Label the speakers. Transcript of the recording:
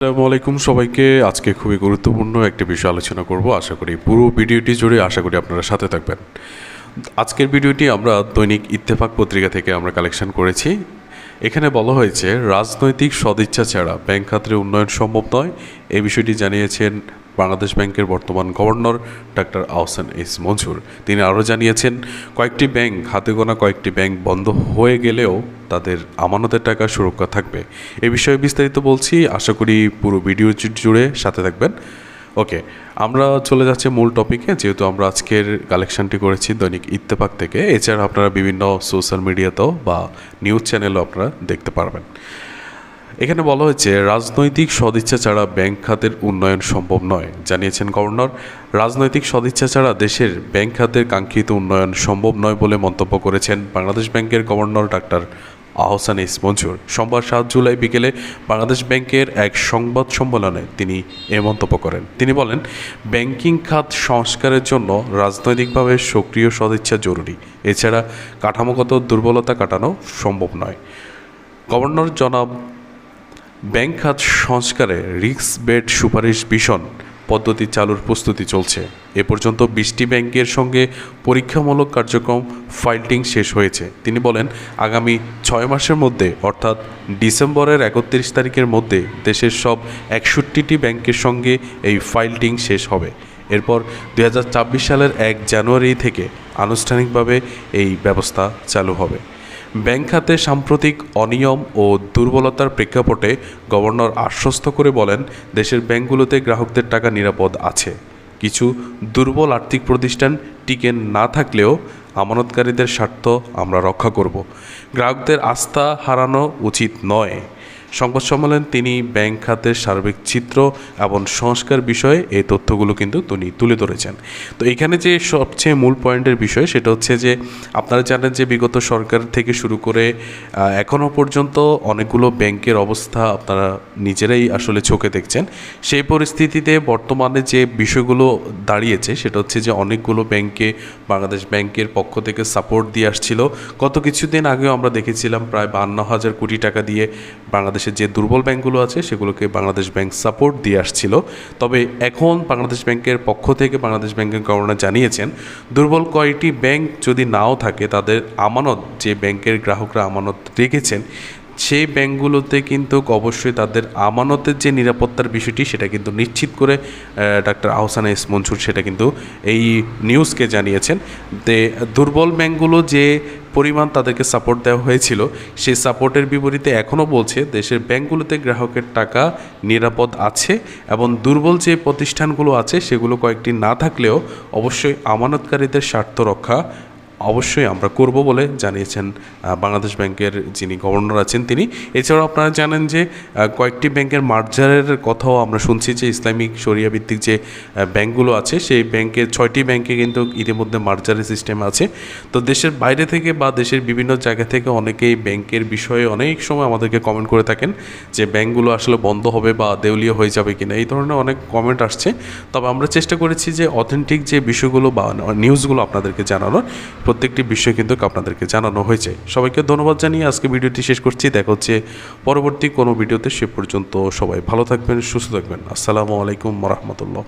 Speaker 1: আসসালামু আলাইকুম সবাইকে। আজকে খুবই গুরুত্বপূর্ণ একটি বিষয় আলোচনা করব। আশা করি পুরো ভিডিওটি জুড়ে আশা করি আপনারা সাথে থাকবেন। আজকের ভিডিওটি আমরা দৈনিক ইত্তেফাক পত্রিকা থেকে আমরা কালেকশন করেছি। এখানে বলা হয়েছে, রাজনৈতিক সদিচ্ছা ছাড়া ব্যাংক খাতের উন্নয়ন সম্ভব নয়। এই বিষয়টি জানিয়েছেন বাংলাদেশ ব্যাংকের বর্তমান governor doctor Ahsan S Mansur. তিনি আরও জানিয়েছেন, কয়েকটি ব্যাংক, হাতে গোনা কয়েকটি ব্যাংক বন্ধ হয়ে গেলেও তাদের আমানতের টাকা সুরক্ষা থাকবে। এ বিষয়ে বিস্তারিত বলছি, আশা করি পুরো ভিডিও জুড়ে সাথে থাকবেন। ওকে, আমরা চলে যাচ্ছি মূল টপিকে, যেহেতু আমরা আজকের কালেকশনটি করেছি দৈনিক ইত্তেফাক থেকে। এছাড়া আপনারা বিভিন্ন সোশ্যাল মিডিয়াতেও বা নিউজ চ্যানেলও আপনারা দেখতে পারবেন। এখানে বলা হয়েছে, রাজনৈতিক সদিচ্ছা ছাড়া ব্যাংক খাতের উন্নয়ন সম্ভব নয়। জানিয়েছেন গভর্নর, রাজনৈতিক সদিচ্ছা ছাড়া দেশের ব্যাংক খাতের কাঙ্ক্ষিত উন্নয়ন সম্ভব নয় বলে মন্তব্য করেছেন বাংলাদেশ ব্যাংকের governor doctor Ahsan S Mansur. সোমবার সাত জুলাই বিকেলে বাংলাদেশ ব্যাংকের এক সংবাদ সম্মেলনে তিনি এ মন্তব্য করেন। তিনি বলেন, ব্যাংকিং খাত সংস্কারের জন্য রাজনৈতিকভাবে সক্রিয় সদিচ্ছা জরুরি। এছাড়া কাঠামোগত দুর্বলতা কাটানো সম্ভব নয়। গভর্নর জনাব ব্যাংক খাত সংস্কারে রিক্স বেড সুপারিশ ভীষণ পদ্ধতি চালুর প্রস্তুতি চলছে। এ পর্যন্ত বিশটি ব্যাংকের সঙ্গে পরীক্ষামূলক কার্যক্রম ফাইলটিং শেষ হয়েছে। তিনি বলেন, আগামী ছয় মাসের মধ্যে, অর্থাৎ ডিসেম্বরের একত্রিশ তারিখের মধ্যে, দেশের সব একষট্টিটি ব্যাংকের সঙ্গে এই ফাইলটিং শেষ হবে। এরপর দুই সালের এক জানুয়ারি থেকে আনুষ্ঠানিকভাবে এই ব্যবস্থা চালু হবে। ব্যাংক খাতে সাম্প্রতিক অনিয়ম ও দুর্বলতার প্রেক্ষাপটে গভর্নর আশ্বস্ত করে বলেন, দেশের ব্যাংকগুলোতে গ্রাহকদের টাকা নিরাপদ আছে। কিছু দুর্বল আর্থিক প্রতিষ্ঠান টিকে না থাকলেও আমানতকারীদের স্বার্থ আমরা রক্ষা করব। গ্রাহকদের আস্থা হারানো উচিত নয়। সংবাদ সম্মেলন, তিনি ব্যাংক খাতের সার্বিক চিত্র এবং সংস্কার বিষয়ে এই তথ্যগুলো কিন্তু তিনি তুলে ধরেছেন। তো এখানে যে সবচেয়ে মূল পয়েন্টের বিষয় সেটা হচ্ছে যে, আপনারা জানেন যে বিগত সরকার থেকে শুরু করে এখনও পর্যন্ত অনেকগুলো ব্যাংকের অবস্থা আপনারা নিজেরাই আসলে চোখে দেখছেন। সেই পরিস্থিতিতে বর্তমানে যে বিষয়গুলো দাঁড়িয়েছে সেটা হচ্ছে যে, অনেকগুলো ব্যাংকে, বাংলাদেশ ব্যাংকের পক্ষ থেকে সাপোর্ট দিয়ে আসছিল। গত কিছুদিন আগেও আমরা দেখেছিলাম, প্রায় বান্ন হাজার কোটি টাকা দিয়ে বাংলাদেশের যে দুর্বল ব্যাংকগুলো আছে, সেগুলোকে বাংলাদেশ ব্যাংক সাপোর্ট দিয়ে আসছিল। তবে এখন বাংলাদেশ ব্যাংকের পক্ষ থেকে বাংলাদেশ ব্যাংকের গভর্নর জানিয়েছেন, দুর্বল কয়টি ব্যাংক যদি নাও থাকে, তাদের আমানত, যে ব্যাংকের গ্রাহকরা আমানত রেখেছেন সেই ব্যাংকগুলোতে কিন্তু অবশ্যই তাদের আমানতের যে নিরাপত্তার বিষয়টি সেটা কিন্তু নিশ্চিত করে ডাক্তার আহসান এস মনসুর সেটা কিন্তু এই নিউজকে জানিয়েছেন। যে দুর্বল ব্যাংকগুলো যে পরিমাণ তাদেরকে সাপোর্ট দেওয়া হয়েছিল, সেই সাপোর্টের বিপরীতে এখনও বলছে দেশের ব্যাংকগুলোতে গ্রাহকের টাকা নিরাপদ আছে এবং দুর্বল যে প্রতিষ্ঠানগুলো আছে সেগুলো কয়েকটি না থাকলেও অবশ্যই আমানতকারীদের স্বার্থ রক্ষা অবশ্যই আমরা করব বলে জানিয়েছেন বাংলাদেশ ব্যাংকের যিনি গভর্নর আছেন তিনি। এছাড়াও আপনারা জানেন যে কয়েকটি ব্যাংকের মার্জারের কথাও আমরা শুনছি যে ইসলামিক শরিয়া ভিত্তিক যে ব্যাংকগুলো আছে, সেই ব্যাংকের ছয়টি ব্যাংকে কিন্তু ইতিমধ্যে মার্জারের সিস্টেম আছে। তো দেশের বাইরে থেকে বা দেশের বিভিন্ন জায়গা থেকে অনেকেই ব্যাংকের বিষয়ে অনেক সময় আমাদেরকে কমেন্ট করে থাকেন যে ব্যাংকগুলো আসলে বন্ধ হবে বা দেউলিয়া হয়ে যাবে কিনা। এই ধরনের অনেক কমেন্ট আসছে। তবে আমরা চেষ্টা করেছি যে অথেন্টিক যে বিষয়গুলো বা নিউজগুলো আপনাদেরকে জানানোর প্রত্যেকটি বিষয় কিন্তু আপনাদেরকে জানানো হয়েছে। সবাইকে ধন্যবাদ জানিয়ে আজকে ভিডিওটি শেষ করছি। দেখা হচ্ছে পরবর্তী কোনো ভিডিওতে সে পর্যন্ত সবাই ভালো থাকবেন, সুস্থ থাকবেন। আসসালামু আলাইকুম রহমতুল্লাহ।